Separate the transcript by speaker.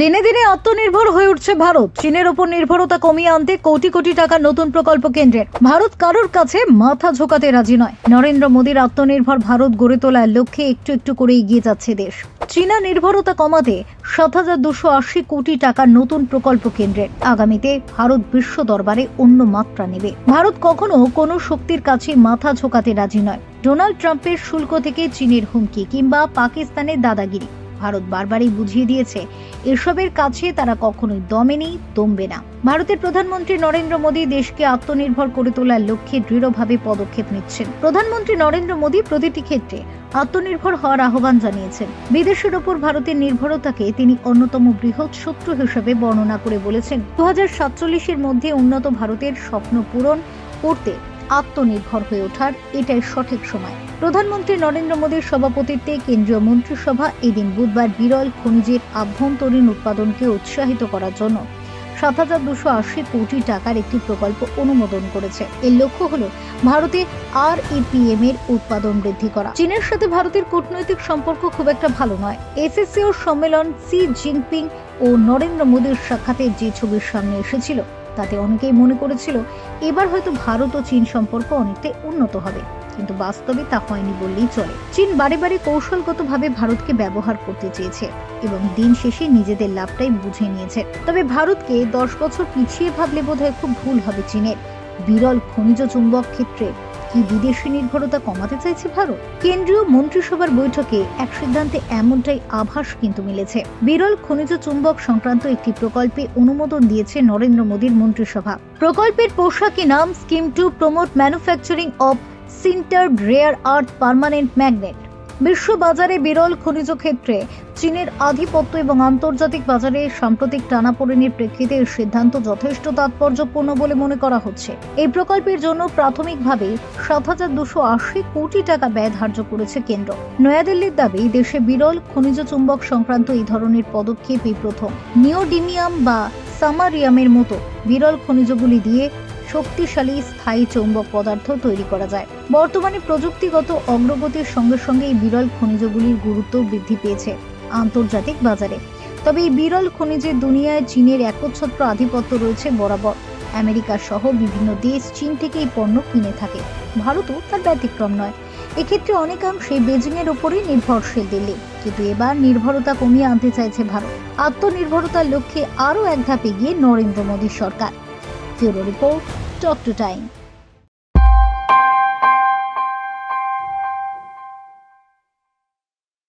Speaker 1: দিনে দিনে আত্মনির্ভর হয়ে উঠছে ভারত। চীনের ওপর নির্ভরতা কমিয়ে আনতে কোটি কোটি টাকা নতুন প্রকল্প কেন্দ্রের। ভারত কারোর কাছে মাথা ঝোকাতে রাজি নয়। নরেন্দ্র মোদীর আত্মনির্ভর ভারত গড়ে তোলার লক্ষ্যে একটু একটু করে এগিয়ে যাচ্ছে দেশ। চীনা নির্ভরতা কমাতে সাত হাজার দুশো আশি কোটি টাকার নতুন প্রকল্প কেন্দ্রের। আগামীতে ভারত বিশ্ব দরবারে অন্য মাত্রা নেবে। ভারত কখনো কোনো শক্তির কাছে মাথা ঝোকাতে রাজি নয়। ডোনাল্ড ট্রাম্পের শুল্ক থেকে চীনের হুমকি কিংবা পাকিস্তানের দাদাগিরি। ভারত বারবারই বুঝিয়ে দিয়েছে, এসবের কাছে তারা কখনোই দমে নেই, দমবে না। ভারতের প্রধানমন্ত্রী নরেন্দ্র মোদী দেশকে আত্মনির্ভর করে তোলার লক্ষ্যে দৃঢ়ভাবে পদক্ষেপ নিচ্ছেন। প্রধানমন্ত্রী নরেন্দ্র মোদী প্রতিটি ক্ষেত্রে আত্মনির্ভর হওয়ার আহ্বান জানিয়েছেন। বিদেশের ওপর ভারতের নির্ভরতাকে তিনি অন্যতম বৃহৎ শত্রু হিসেবে বর্ণনা করে বলেছেন। দু হাজার মধ্যে উন্নত ভারতের স্বপ্ন পূরণ করতে আত্মনির্ভর হয়ে ওঠার এটাই সঠিক সময়। প্রধানমন্ত্রী নরেন্দ্র মোদীর সভাপতিত্বে কেন্দ্রীয় মন্ত্রিসভা এদিন বুধবার বিরল খনিজের আভ্যন্তরীণ উৎপাদনকে উৎসাহিত করার জন্য সাত হাজার দুশো আশি কোটি টাকার একটি প্রকল্প অনুমোদন করেছে। এর লক্ষ্য হল ভারতে আর ইপিএম এর উৎপাদন বৃদ্ধি করা। চীনের সাথে ভারতের কূটনৈতিক সম্পর্ক খুব একটা ভালো নয়। এসএসসিও সম্মেলন, সি জিনপিং ও নরেন্দ্র মোদীর সাক্ষাতে যে ছবির সামনে এসেছিল তাতে অনেকেই মনে করেছিল, এবার হয়তো ভারত ও চীন সম্পর্ক অনেকটাই উন্নত হবে। কিন্তু বাস্তবে তা হয়নি বললেই চলে। চীন বারে বারে কৌশলগতভাবে ভারতকে ব্যবহার করতে চেয়েছে এবং দিন শেষে নিজেদের লাভটাই বুঝে নিয়েছে। তবে ভারতকে দশ বছর পিছিয়ে ভাবলে বোধহয় খুব ভুল হবে চীনের। বিরল খনিজ চুম্বক ক্ষেত্রে কি বিদেশি নির্ভরতা কমাতে চাইছে ভারত? কেন্দ্রীয় মন্ত্রিসভার বৈঠকে এক সিদ্ধান্তে এমনটাই আভাস কিন্তু মিলেছে। বিরল খনিজ চুম্বক সংক্রান্ত একটি প্রকল্পে অনুমোদন দিয়েছে নরেন্দ্র মোদীর মন্ত্রিসভা। প্রকল্পের পোশাকি নাম scheme to promote manufacturing of sinter rare earth permanent magnet. বিশ্ব বাজারে বিরল খনিজ ক্ষেত্রে চীনের আধিপত্য এবং আন্তর্জাতিক বাজারে সাম্প্রতিক টানাপোড়েনের প্রেক্ষিতে সিদ্ধান্ত যথেষ্ট তাৎপর্যপূর্ণ বলে মনে করা হচ্ছে। এই প্রকল্পের জন্য প্রাথমিকভাবে সাত হাজার দুশো আশি কোটি টাকা ব্যয় ধার্য করেছে কেন্দ্র। নয়াদিল্লির দাবি, দেশে বিরল খনিজ চুম্বক সংক্রান্ত এই ধরনের পদক্ষেপ এই প্রথম। নিওডিমিয়াম বা সামারিয়ামের মতো বিরল খনিজগুলি দিয়ে শক্তিশালী স্থায়ী চৌম্বক পদার্থ তৈরি করা যায়। বর্তমানে প্রযুক্তিগত অগ্রগতির সঙ্গে সঙ্গে এই বিরল খনিজগুলির গুরুত্ব বৃদ্ধি পেয়েছে আন্তর্জাতিক বাজারে। তবে এই বিরল খনিজের দুনিয়ায় চীনের একচ্ছত্র আধিপত্য রয়েছে বরাবর। আমেরিকা সহ বিভিন্ন দেশ চীন থেকে এই পণ্য কিনে থাকে। ভারতও তার ব্যতিক্রম নয়। এক্ষেত্রে অনেকাংশে বেজিং এর উপরেই নির্ভরশীল দিল্লি। কিন্তু এবার নির্ভরতা কমিয়ে আনতে চাইছে ভারত। আত্মনির্ভরতার লক্ষ্যে আরও এক ধাপ এগিয়ে নরেন্দ্র মোদী সরকার। Bureau report talk to time